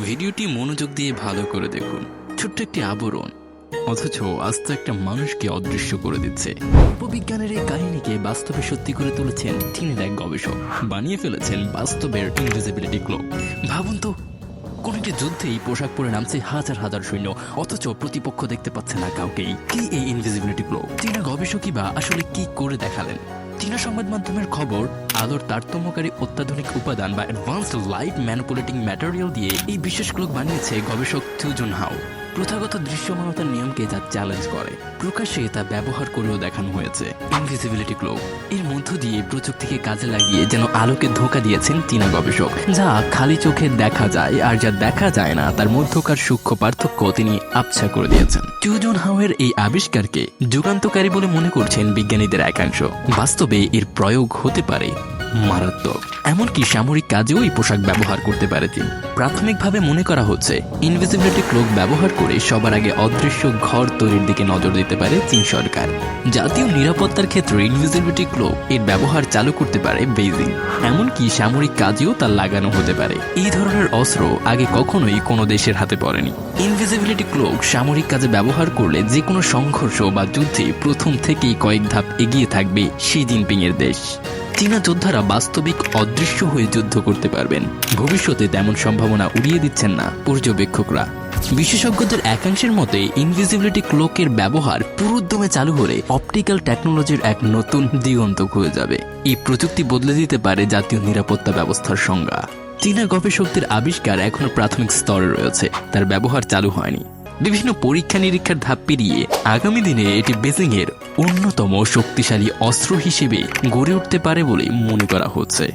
ভিডিওটি মনোযোগ দিয়ে ভালো করে দেখুন। ছোট্ট একটি আবরণ, অথচ আস্ত একটা মানুষকে অদৃশ্য করে দিচ্ছে। উপবিজ্ঞানের এই কাহিনীকে বাস্তবে সত্যি করে তুলেছেন চীনের এক গবেষক। বানিয়ে ফেলেছেন বাস্তবের ইনভিজিবিলিটি ক্লোক ভাবুন তো কোন একটি যুদ্ধেই পোশাক পরে নামছে হাজার হাজার সৈন্য, অথচ প্রতিপক্ষ দেখতে পাচ্ছে না কাউকেই। কি এই ইনভিজিবিলিটি ক্লোক চীনা গবেষকই বা আসলে কি করে দেখালেন? চীনা সংবাদ মাধ্যমের খবর আলোর তারতম্যকারী অত্যাধুনিক উপাদান বা অ্যাডভান্সড লাইট ম্যানুপুলেটিং ম্যাটেরিয়াল দিয়ে এই বিশেষ ক্লোক বানিয়েছে গবেষক থিউজন হাও প্রথাগত দৃশ্যমানতার নিয়মকে যা চ্যালেঞ্জ করে। প্রকাশ্যে তা ব্যবহার করেও দেখানো হয়েছে। ইনভিজিবিলিটি ক্লোক এর মধ্য দিয়ে প্রযুক্তিকে কাজে লাগিয়ে যেন আলোকে ধোকা দিয়েছেন চীনা গবেষক। যা খালি চোখে দেখা যায়, আর যা দেখা যায় না, তার মধ্যকার সূক্ষ্ম পার্থক্য তিনি আবছা করে দিয়েছেন। টুজন হাওয়ের এই আবিষ্কারকে যুগান্তকারী বলে মনে করছেন বিজ্ঞানীদের একাংশ। বাস্তবে এর প্রয়োগ হতে পারে মারাত্মক। এমনকি সামরিক কাজেও এই পোশাক ব্যবহার করতে পারে তিনি। প্রাথমিকভাবে মনে করা হচ্ছে ইনভিজিবিলিটি ক্লোক ব্যবহার করে সবার আগে অদৃশ্য ঘর তৈরির দিকে নজর দিতে পারে চীন সরকার। জাতীয় নিরাপত্তার ক্ষেত্রে ইনভিজিবিলিটি ক্লোক এর ব্যবহার চালু করতে পারে বেইজিং। এমনকি সামরিক কাজেও তা লাগানো হতে পারে। এই ধরনের অস্ত্র আগে কখনোই কোনো দেশের হাতে পড়েনি। ইনভিজিবিলিটি ক্লোক সামরিক কাজে ব্যবহার করলে যে কোনো সংঘর্ষ বা যুদ্ধে প্রথম থেকেই কয়েক ধাপ এগিয়ে থাকবে শি জিনপিং এর দেশ। চীনা যোদ্ধারা বাস্তবিক অদৃশ্য হয়ে যুদ্ধ করতে পারবেন। ভবিষ্যতে তেমন সম্ভাবনা উড়িয়ে দিচ্ছেন না পর্যবেক্ষকরা। বিশেষজ্ঞদের একাংশের মতে, ইনভিজিবিলিটি ক্লোকের ব্যবহার পুরোদমে চালু হলে অপটিক্যাল টেকনোলজির এক নতুন দিগন্ত খুলে যাবে। এই প্রযুক্তি বদলে দিতে পারে জাতীয় নিরাপত্তা ব্যবস্থার সংজ্ঞা। চীনা গবেষকদের আবিষ্কার এখনও প্রাথমিক স্তরে রয়েছে। তার ব্যবহার চালু হয়নি। বিভিন্ন পরীক্ষা নিরীক্ষার ধাপ পেরিয়ে আগামী দিনে এটি বেজিং এর অন্যতম শক্তিশালী অস্ত্র হিসেবে গড়ে উঠতে পারে বলে মনে করা হচ্ছে।